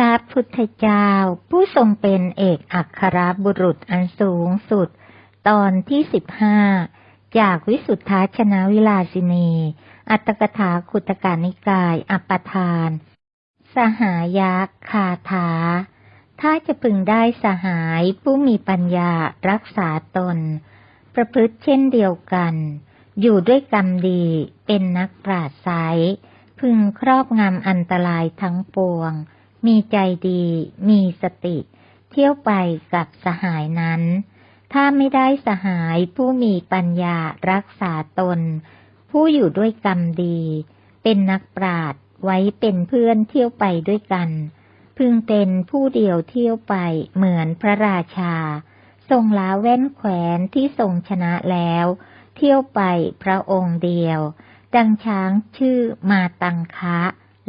พระพุทธเจ้า ผู้ทรงเป็นเอกอัครบุรุษอันสูงสุด ตอนที่สิบห้าจากวิสุทธาชนะวิลาสินี อัตตกถาคุตการนิกาย อัปปทาน สหายะคาถา ถ้าจะพึงได้สหายผู้มีปัญญารักษาตน ประพฤติเช่นเดียวกัน อยู่ด้วยกรรมดีเป็นนักปราศไสยพึงครอบงำอันตรายทั้งปวง มีใจดี มีสติ เที่ยวไปกับสหายนั้น ถ้าไม่ได้สหายผู้มีปัญญารักษาตน ผู้อยู่ด้วยกรรมดี เป็นนักปราดไว้เป็นเพื่อนเที่ยวไปด้วยกัน พึงเป็นผู้เดียวเที่ยวไปเหมือนพระราชา ทรงลาแว่นแขวนที่ทรงชนะแล้ว เที่ยวไปพระองค์เดียว ดังช้างชื่อมาตังคะ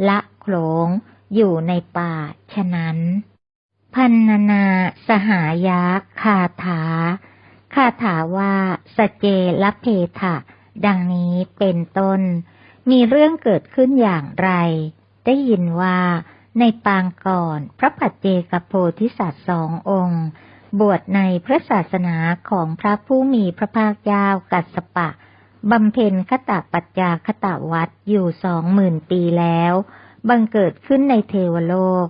ละโขลง อยู่ในป่า ฉะนั้น พันนานาสหายะคาถา คาถาว่าสเจลเพทะดังนี้เป็นต้น มีเรื่องเกิดขึ้นอย่างไร ได้ยินว่าในปางก่อนพระปัจเจกโพธิสัตว์สององค์ บวชในพระศาสนาของพระผู้มีพระภาคเจ้ากัสสปะบำเพ็ญคตาปัจจาคตาวัดอยู่สองหมื่นปีแล้ว บังเกิดขึ้นในเทวโลก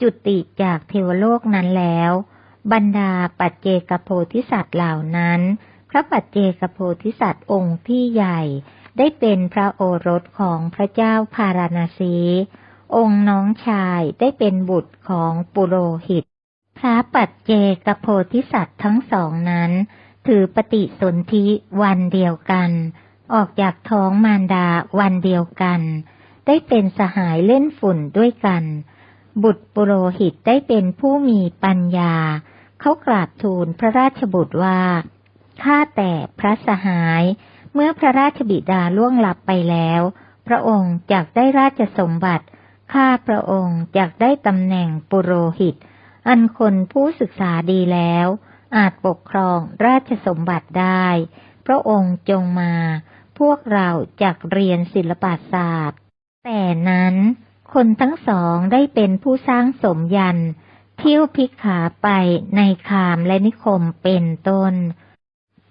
จุติจากเทวโลกนั้นแล้ว บรรดาปัจเจกโพธิสัตว์เหล่านั้น พระปัจเจกโพธิสัตว์องค์ที่ใหญ่ ได้เป็นพระโอรสของพระเจ้าพาราณสี องค์น้องชายได้เป็นบุตรของปุโรหิต พระปัจเจกโพธิสัตว์ทั้งสองนั้น ถือปฏิสนธิวันเดียวกัน ออกจากท้องมารดาวันเดียวกัน ได้เป็นสหายเล่นฝุ่นด้วยกัน บุตรปุโรหิตได้เป็นผู้มีปัญญา เขากราบทูลพระราชบุตรว่าข้าแต่พระสหาย เมื่อพระราชบิดาล่วงลับไปแล้ว พระองค์อยากได้ราชสมบัติ ข้าพระองค์อยากได้ตำแหน่งปุโรหิต อันคนผู้ศึกษาดีแล้ว อาจปกครองราชสมบัติได้ พระองค์จงมา พวกเราจากเรียนศิลปศาสตร์ แต่นั้น คนทั้งสองได้เป็นผู้สร้างสมยันเที่ยวพิกขาไปในคามและนิคมเป็นต้น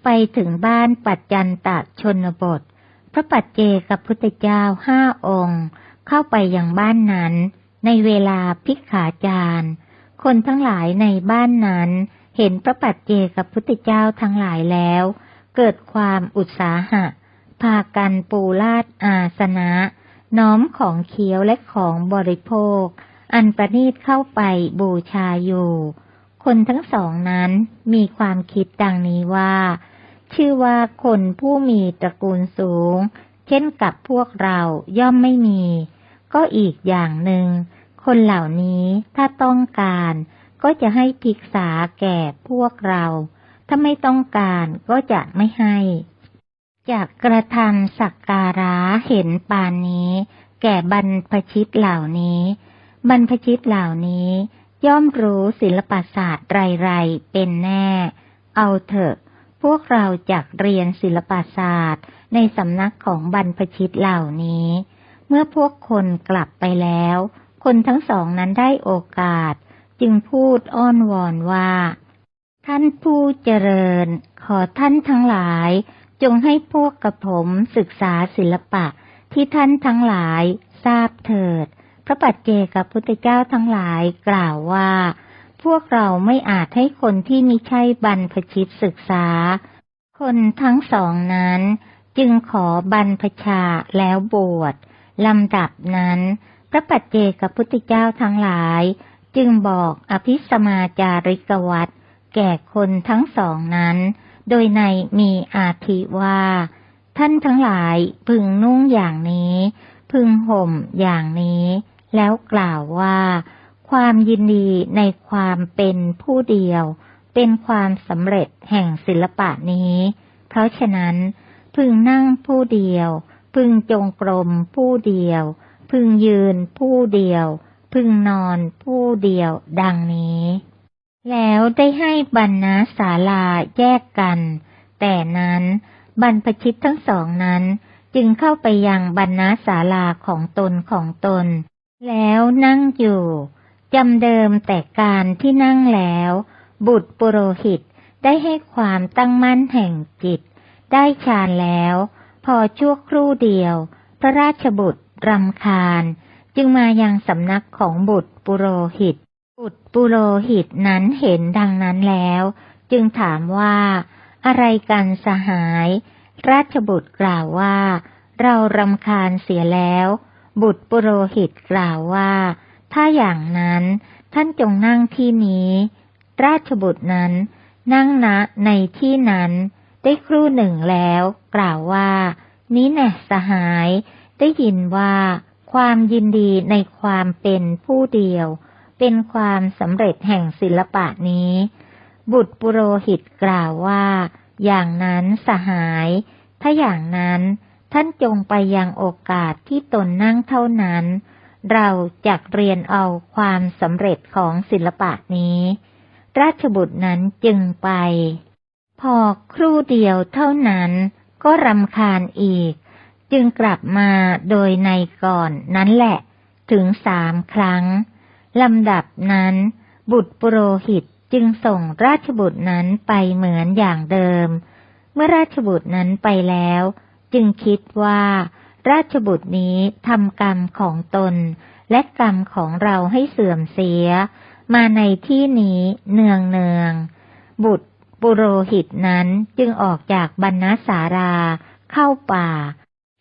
ไปถึงบ้านปัจจันตะชนบท พระปัจเจกับพุทธเจ้าห้าองค์ เข้าไปยังบ้านนั้น ในเวลาพิกขาจารย์คนทั้งหลายในบ้านนั้น เห็นพระปัจเจกับพุทธเจ้าทั้งหลายแล้ว เกิดความอุตสาหะ พากันปูลาดอาสนะ น้อมของเคี้ยวและของบริโภค อันประนีตเข้าไปบูชาอยู่ คนทั้งสองนั้นมีความคิดดังนี้ว่า ชื่อว่าคนผู้มีตระกูลสูง เช่นกับพวกเราย่อมไม่มี ก็อีกอย่างหนึ่ง คนเหล่านี้ถ้าต้องการก็จะให้ภิกษาแก่พวกเรา ถ้าไม่ต้องการก็จะไม่ให้ จากกระทำสักการะเห็นปานนี้ แก่บรรพชิตเหล่านี้ บรรพชิตเหล่านี้ ย่อมรู้ศิลปศาสตร์ไรๆเป็นแน่ เอาเถอะ พวกเราจากเรียนศิลปศาสตร์ในสำนักของบรรพชิตเหล่านี้ เมื่อพวกคนกลับไปแล้ว คนทั้งสองนั้นได้โอกาส จึงพูดอ้อนวอนว่า ท่านผู้เจริญ ขอท่านทั้งหลาย จงให้พวกกระผมศึกษาศิลปะที่ท่านทั้งหลายทราบเถิด พระปัจเจกับพุทธเจ้าทั้งหลายกล่าวว่า พวกเราไม่อาจให้คนที่มิใช่บรรพชิตศึกษา คนทั้งสองนั้น จึงขอบรรพชาแล้วบวชลำดับนั้น พระปัจเจกับพุทธเจ้าทั้งหลาย จึงบอกอภิสมาจาริกวัตแก่คนทั้งสองนั้น โดยในมีอาทิว่า ท่านทั้งหลายพึงนุ่งอย่างนี้ พึงห่มอย่างนี้ แล้วกล่าวว่า ความยินดีในความเป็นผู้เดียว เป็นความสำเร็จแห่งศิลปะนี้ เพราะฉะนั้น พึงนั่งผู้เดียว พึงจงกรมผู้เดียว พึงยืนผู้เดียว พึงนอนผู้เดียวดังนี้ แล้วได้ให้บรรณาศาลาแยกกัน แต่นั้นบรรพชิตทั้งสองนั้น จึงเข้าไปยังบรรณาศาลาของตนของตน แล้วนั่งอยู่จำเดิมแต่การที่นั่งแล้ว บุตรปุโรหิตได้ให้ความตั้งมั่นแห่งจิต ได้ฌานแล้ว พอชั่วครู่เดียว พระราชบุตรรำคาญ จึงมายังสำนักของบุตรปุโรหิต บุตรปุโรหิตนั้นเห็นดังนั้นแล้ว จึงถามว่า อะไรกันสหาย ราชบุตรกล่าวว่า เรารำคาญเสียแล้ว บุตรปุโรหิตกล่าวว่า ถ้าอย่างนั้นท่านจงนั่งที่นี้ ราชบุตรนั้น นั่งณในที่นั้น ได้ครู่หนึ่งแล้ว กล่าวว่า นี้แน่สหาย ได้ยินว่า ความยินดีในความเป็นผู้เดียว เป็นความสำเร็จแห่งศิลปะนี้ บุตรปุโรหิตกล่าวว่า อย่างนั้นสหาย ถ้าอย่างนั้นท่านจงไปยังโอกาสที่ตนนั่งเท่านั้น เราจักเรียนเอาความสำเร็จของศิลปะนี้ ราชบุตรนั้นจึงไป พอครู่เดียวเท่านั้นก็รำคาญอีก จึงกลับมาโดยในก่อนนั้นแหละ ถึงสามครั้ง ลำดับนั้น บุตรปุโรหิตจึงส่งราชบุตรนั้นไปเหมือนอย่างเดิม เมื่อราชบุตรนั้นไปแล้ว จึงคิดว่า ราชบุตรนี้ทำกรรมของตน และกรรมของเราให้เสื่อมเสีย มาในที่นี้เนืองเนืองๆบุตรปุโรหิตนั้นจึงออกจากบรรณสาราเข้าป่า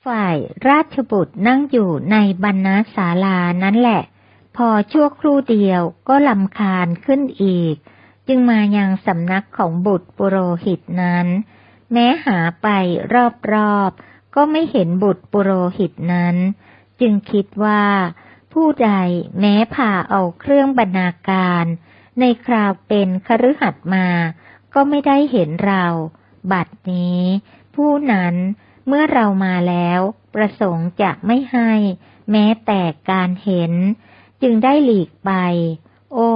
ฝ่ายราชบุตรนั่งอยู่ในบรรณศาลานั้นแหละ พอชั่วครู่เดียวก็ลำคาญขึ้นอีก จึงมายังสำนักของบุตรปุโรหิตนั้น แม้หาไปรอบๆ ก็ไม่เห็นบุตรปุโรหิตนั้น จึงคิดว่า ผู้ใดแม้พาเอาเครื่องบรรณาการ ในคราวเป็นคฤหัสถ์มา ก็ไม่ได้เห็นเรา บัดนี้ ผู้นั้นเมื่อเรามาแล้ว ประสงค์จะไม่ให้ แม้แต่การเห็น จึงได้หลีกไป โอ้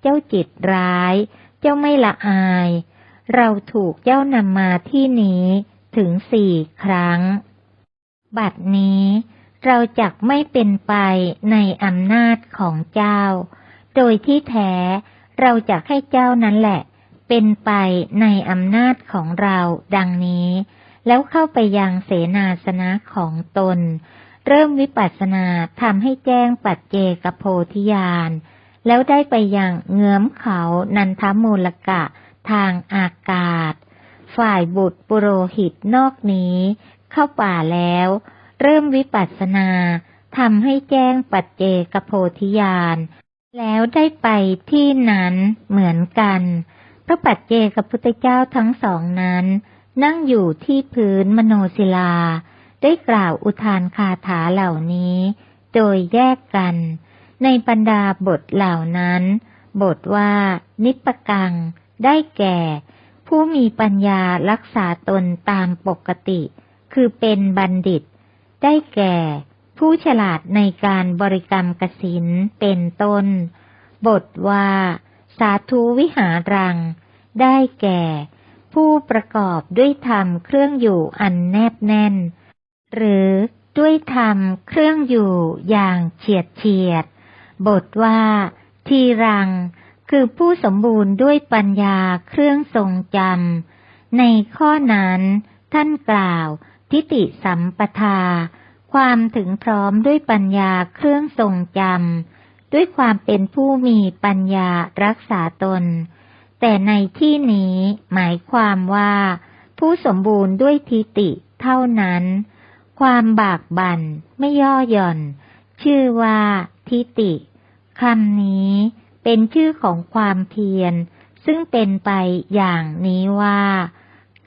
เจ้าจิตร้าย เจ้าไม่ละอาย เราถูกเจ้านำมาที่นี้ถึงสี่ครั้ง บัดนี้เราจักไม่เป็นไปในอำนาจของเจ้า โดยที่แท้เราจะให้เจ้านั้นแหละ เป็นไปในอำนาจของเราดังนี้ แล้วเข้าไปยังเสนาสนะของตน เริ่มวิปัสสนาทำให้แจ้งปัจเจกโพธิญาณ แล้วได้ไปยังเงื้อมเขานันทมูลกะทางอากาศ ฝ่ายบุตรปุโรหิตนอกนี้ เข้าป่าแล้ว เริ่มวิปัสสนาทำให้แจ้งปัจเจกโพธิญาณ แล้วได้ไปที่นั้นเหมือนกัน พระปัจเจกพุทธเจ้าทั้งสองนั้น นั่งอยู่ที่พื้นมโนศิลา ได้กล่าวอุทานคาถาเหล่านี้ โดยแยกกัน ในบรรดาบทเหล่านั้น บทว่า นิปกัง ได้แก่ ผู้มีปัญญารักษาตนตามปกติ คือเป็นบัณฑิต ได้แก่ ผู้ฉลาดในการบริกรรมกสินเป็นต้น บทว่า สาธุวิหารัง ได้แก่ ผู้ประกอบด้วยธรรมเครื่องอยู่อันแนบแน่น หรือด้วยธรรมเครื่องอยู่อย่างเฉียดเฉียด บทว่า ทีรัง คือผู้สมบูรณ์ด้วยปัญญาเครื่องทรงจำในข้อนั้นท่านกล่าว ทิฏฐิสัมปทา ความถึงพร้อมด้วยปัญญาเครื่องทรงจำด้วยความเป็นผู้มีปัญญารักษาตน แต่ในที่นี้หมายความว่า ผู้สมบูรณ์ด้วยทิฏฐิเท่านั้น ความบากบั่นไม่ย่อหย่อน ชื่อว่าทิฏฐิคำนี้เป็นชื่อของความเพียร ซึ่งเป็นไปอย่างนี้ว่า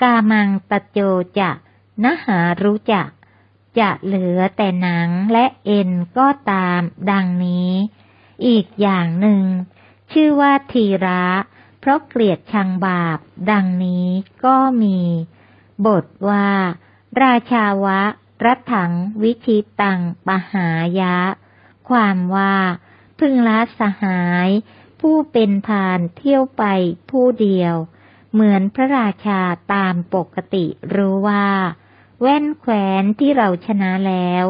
กามังตะโจจะนหารู้จัก จะเหลือแต่หนังและเอ็นก็ตามดังนี้ อีกอย่างหนึ่ง ชื่อว่าทีระเพราะเกลียดชังบาป ดังนี้ก็มี บทว่า ราชาวะ รัถังวิชิตังปหายะ ความว่าพึงละสหาย ผู้เป็นพานเที่ยวไปผู้เดียว เหมือนพระราชาตามปกติรู้ว่า แว่นแขวนที่เราชนะแล้ว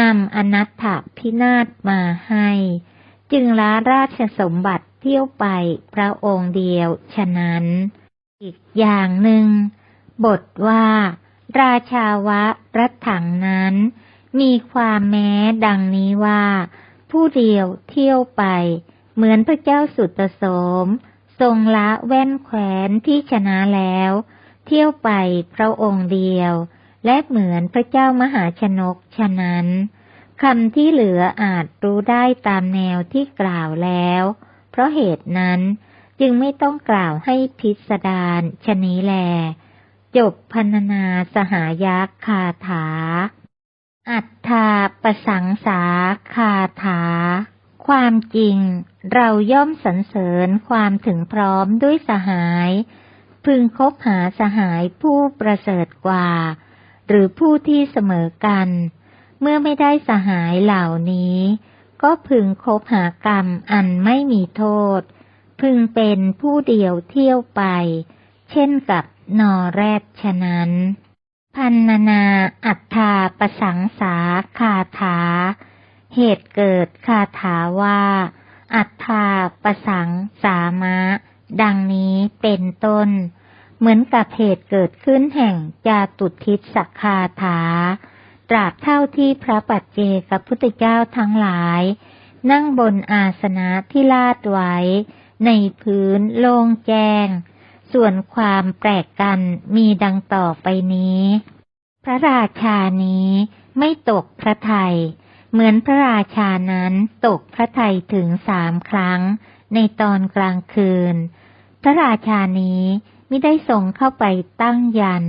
นำอนัตถพินาศมาให้ จึงละราชสมบัติเที่ยวไปพระองค์เดียวฉะนั้น อีกอย่างหนึ่ง บทว่า ราชาวะรัฐถังนั้น มีความแม้ดังนี้ว่า ผู้เดียวเที่ยวไป เหมือนพระเจ้าสุตโสม ทรงละแว่นแขวนที่ชนะแล้ว เที่ยวไปพระองค์เดียว และเหมือนพระเจ้ามหาชนกฉะนั้นคำที่เหลืออาจรู้ได้ตามแนวที่กล่าวแล้ว เพราะเหตุนั้นจึงไม่ต้องกล่าวให้พิสดารชนี้แล จบพันนาสหายาคาถา อัฏฐาประสังสาคาถา ความจริงเราย่อมสรรเสริญความถึงพร้อมด้วยสหาย พึงคบหาสหายผู้ประเสริฐกว่า หรือผู้ที่เสมอกัน เมื่อไม่ได้สหายเหล่านี้ ก็พึงคบหากรรมอันไม่มีโทษ พึงเป็นผู้เดียวเที่ยวไป เช่นกับ นอแรดฉะนั้น พันนานาอัฏฐาประสังสาคาถา เหตุเกิดคาถาว่า อัฏฐาประสังสามะ ดังนี้เป็นต้น เหมือนกับเหตุเกิดขึ้นแห่งจาตุทิศสักคาถา ตราบเท่าที่พระปัจเจกับพุทธเจ้าทั้งหลาย นั่งบนอาสนะที่ลาดไว้ ในพื้นโล่งแจ้ง ส่วนความแปลกกันมีดังต่อไปนี้ พระราชานี้ไม่ตกพระไทย เหมือนพระราชานั้นตกพระไทยถึงสามครั้ง ในตอนกลางคืน พระราชานี้ไม่ได้ส่งเข้าไปตั้งยัน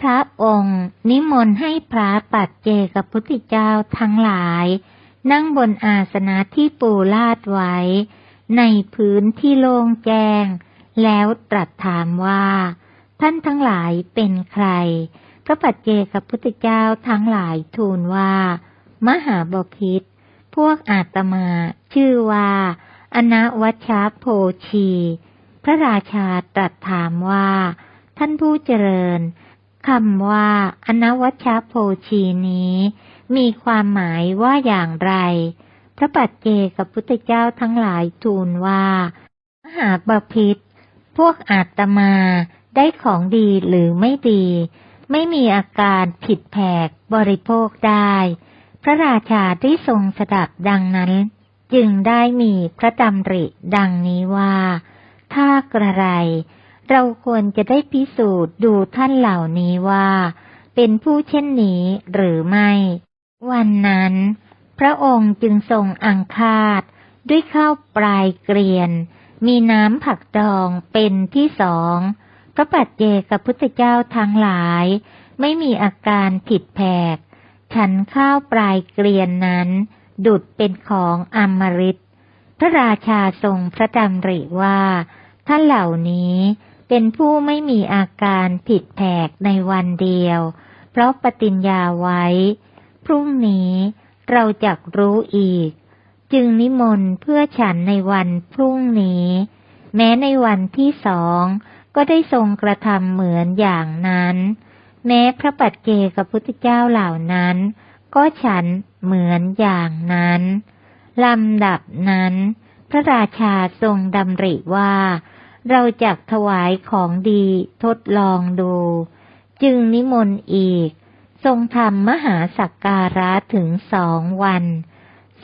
พระองค์นิมนต์ให้พระปัจเจกพุทธเจ้าทั้งหลาย นั่งบนอาสนะที่ปูลาดไว้ ในพื้นที่โล่งแจ้ง แล้วตรัสถามว่า ท่านทั้งหลายเป็นใคร พระปัจเจกพุทธเจ้าทั้งหลายทูลว่า มหาบพิษพวกอาตมา ชื่อว่า อนวัชโพชี พระราชาตรัสถามว่า ท่านผู้เจริญคำว่า อนวัชโพชีนี้ มีความหมายว่าอย่างไร พระปัจเจกพุทธเจ้าทั้งหลายทูลว่า มหาบพิษ พวกอาตมาได้ของดีหรือไม่ดี ไม่มีอาการผิดแผกบริโภคได้ พระราชาได้ทรงสดับดังนั้น จึงได้มีพระดำริดังนี้ว่า ถ้ากระไร เราควรจะได้พิสูจน์ดูท่านเหล่านี้ว่า เป็นผู้เช่นนี้หรือไม่ วันนั้น พระองค์จึงทรงอังคาดด้วยข้าวปลายเกลียน มีน้ำผักดองเป็นที่สองพระปัจเจกับพุทธเจ้าทั้งหลาย ไม่มีอาการผิดแผก ฉันข้าวปลายเกลียนนั้น ดุดเป็นของอมฤตพระราชาทรงพระดำริว่าท่านเหล่านี้เป็นผู้ไม่มีอาการผิดแผกในวันเดียว เพราะปฏิญญาไว้ พรุ่งนี้เราจะรู้อีก จึงนิมนต์เพื่อฉันในวันพรุ่งนี้ แม้ในวันที่สองก็ได้ทรงกระทำเหมือนอย่างนั้น แม้พระปัจเจกับพุทธเจ้าเหล่านั้น ก็ฉันเหมือนอย่างนั้นลำดับนั้น พระราชาทรงดำริว่า เราจักถวายของดีทดลองดู จึงนิมนต์อีก ทรงทำมหาสักการะถึงสองวัน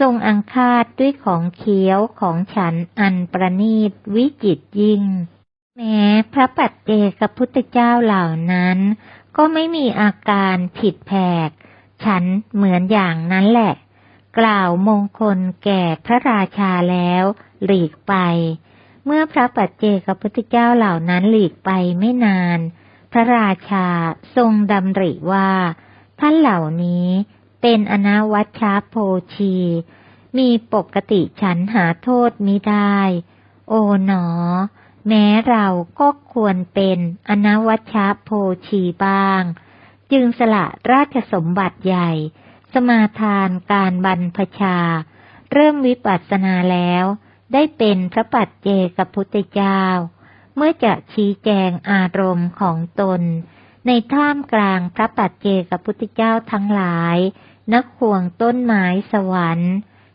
ทรงอังคาดด้วยของเคี้ยวของฉันอันประนีตวิจิตยิ่ง แม้พระปัจเจกพุทธเจ้าเหล่านั้น ก็ไม่มีอาการผิดแผก ฉันเหมือนอย่างนั้นแหละ กล่าวมงคลแก่พระราชาแล้วหลีกไป เมื่อพระปัจเจกพุทธเจ้าเหล่านั้นหลีกไปไม่นาน พระราชาทรงดำริว่า ท่านเหล่านี้ เป็นอนาวัชชาโพชี มีปกติฉันหาโทษมิได้ โอ๋หนอ แม้เราก็ควรเป็นอนาวัชชาโพชีบ้าง จึงสละราชสมบัติใหญ่ สมาทานการบรรพชา เริ่มวิปัสสนาแล้ว ได้เป็นพระปัจเจกพุทธเจ้า เมื่อจะชี้แจงอารมณ์ของตน ในท่ามกลางพระปัจเจกับพุทธเจ้าทั้งหลาย นักห่วงต้นไม้สวรรค์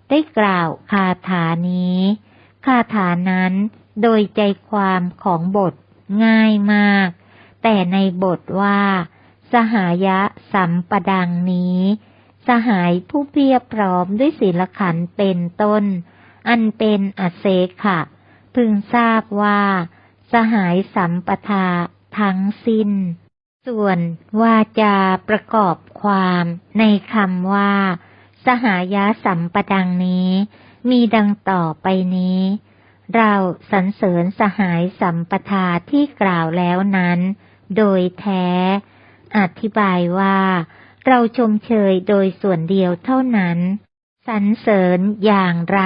ได้กล่าวคาถานี้ คาถานั้นโดยใจความของบทง่ายมาก แต่ในบทว่า สหายะสัมปดังนี้ สหายผู้เพียบพร้อมด้วยศีลขันเป็นต้น อันเป็นอเสขะ พึงทราบว่า สหายสัมปทาทั้งสิ้น ส่วนวาจาประกอบความในคำว่า สหายะสัมปดังนี้ มีดังต่อไปนี้ เราสรรเสริญสหายสัมปทาที่กล่าวแล้วนั้น โดยแท้ อธิบายว่า เราชมเชยโดยส่วนเดียวเท่านั้น สรรเสริญอย่างไร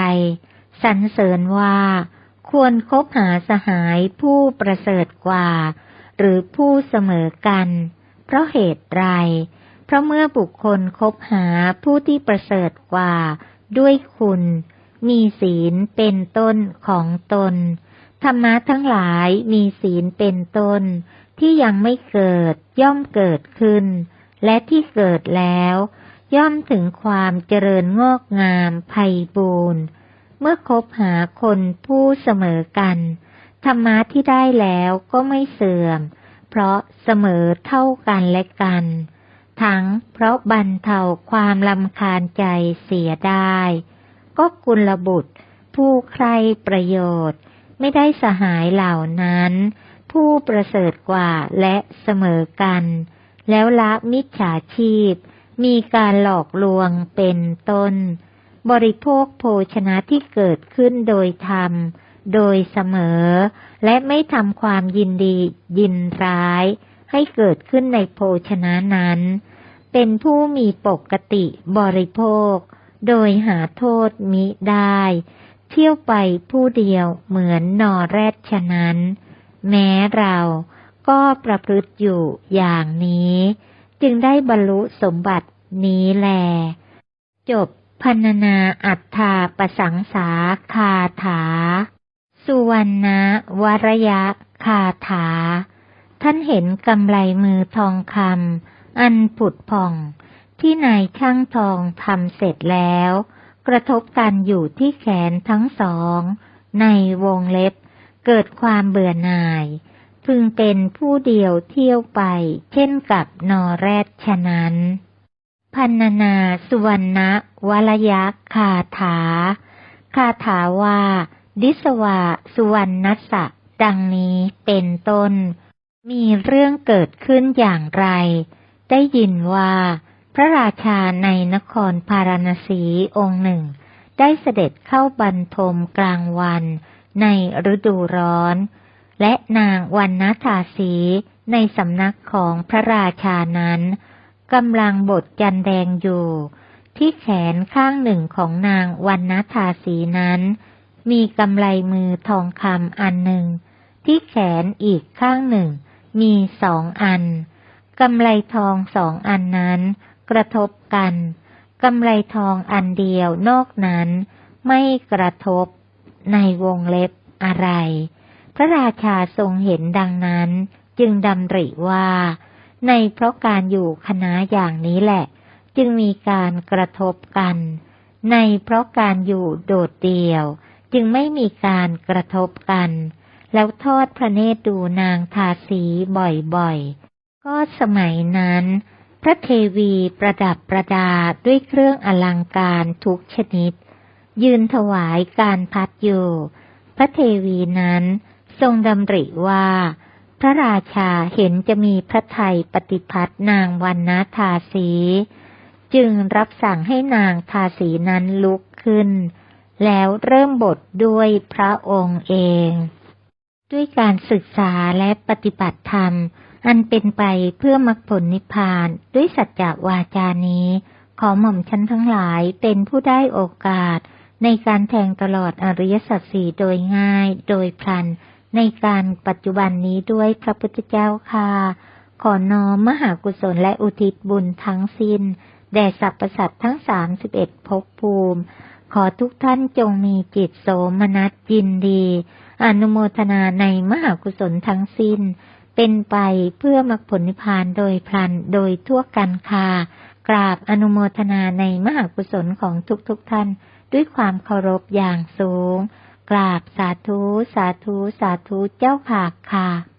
สรรเสริญว่า ควรคบหาสหายผู้ประเสริฐกว่า หรือผู้เสมอกัน เพราะเหตุไร เพราะเมื่อบุคคลคบหาผู้ที่ประเสริฐกว่า ด้วยคุณ มีศีลเป็นต้นของตน ธรรมะทั้งหลายมีศีลเป็นต้น ที่ยังไม่เกิดย่อมเกิดขึ้น และที่เกิดแล้ว ย่อมถึงความเจริญงอกงามไพบูรณ์เมื่อคบหาคนผู้เสมอกัน ธรรมะที่ได้แล้วก็ไม่เสื่อม เพราะเสมอเท่ากันและกัน ทั้งเพราะบรรเทาความลำคาญใจเสียได้ ก็กุลบุตร ผู้ใครประโยชน์ ไม่ได้สหายเหล่านั้น ผู้ประเสริฐกว่าและเสมอกัน แล้วละมิจฉาชีพ มีการหลอกลวงเป็นต้น บริโภคโภชนะที่เกิดขึ้นโดยธรรม โดยเสมอ และไม่ทำความยินดียินร้าย ให้เกิดขึ้นในโภชนะนั้น เป็นผู้มีปกติบริโภค โดยหาโทษมิได้ เที่ยวไปผู้เดียวเหมือนนอแรดฉะนั้น แม้เราก็ประพฤติอยู่อย่างนี้ จึงได้บรรลุสมบัตินี้แล จบพันนาอัฏฐาประสังสาคาถา สุวรรณวรยะคาถา ท่านเห็นกำไรมือทองคำอันผุดผ่อง ที่นายช่างทองทำเสร็จแล้ว กระทบกันอยู่ที่แขนทั้งสอง ในวงเล็บ เกิดความเบื่อหน่าย พึงเป็นผู้เดียวเที่ยวไป เช่นกับนอแรดฉะนั้น พันนาสุวรรณวรยักคาถา คาถาว่า ดิสวาสุวรรณัสะดังนี้เป็นต้น มีเรื่องเกิดขึ้นอย่างไร ได้ยินว่า พระราชาในนครพาราณสีองค์หนึ่ง ได้เสด็จเข้าบรรทมกลางวันในฤดูร้อน และนางวันนาถาสีในสำนักของพระราชานั้นกำลังบทจันแดงอยู่ ที่แขนข้างหนึ่งของนางวันนาถาสีนั้น มีกำไลมือทองคำอันหนึ่ง ที่แขนอีกข้างหนึ่ง มีสองอันกำไลทองสองอันนั้น กระทบกันกำไลทองอันเดียวนอกนั้น ไม่กระทบในวงเล็บอะไร พระราชาทรงเห็นดังนั้น จึงดำริว่า ในเพราะการอยู่คณะอย่างนี้แหละ จึงมีการกระทบกัน ในเพราะการอยู่โดดเดี่ยว จึงไม่มีการกระทบกัน แล้วทอดพระเนตรดูนางทาสีบ่อยๆ ก็สมัยนั้น พระเทวีประดับประดาด้วยเครื่องอลังการทุกชนิด ยืนถวายการพัดอยู่ พระเทวีนั้นทรงดำริว่า พระราชาเห็นจะมีพระไทยปฏิพัตนางวันนาทาสี จึงรับสั่งให้นางทาสีนั้นลุกขึ้น แล้วเริ่มบทด้วยพระองค์เอง ด้วยการศึกษาและปฏิบัติธรรม อันเป็นไปเพื่อมรรคผลนิพพานด้วยสัจจวาจานี้ ขอหม่อมชั้นทั้งหลายเป็นผู้ได้โอกาส ในการแทงตลอดอริยสัจสี่โดยง่ายโดยพลัน ในการปัจจุบันนี้ด้วยพระพุทธเจ้าค่ะขอน้อมมหากุศลและอุทิศบุญทั้งสิ้น แด่สรรพสัตว์ทั้งสามสิบเอ็ดภพภูมิ อทุกท่านจงมีจิตโสมนัสยินดี อนุโมทนาในมหากุศลทั้งสิ้น เป็นไปเพื่อมรรคผลนิพพานโดยพลันโดยทั่วกันค่ะกราบอนุโมทนาในมหากุศลของทุกๆทท่าน ด้วยความเคารพอย่างสูง กราบสาธุ สาธุ สาธุเจ้าค่ะค่ะ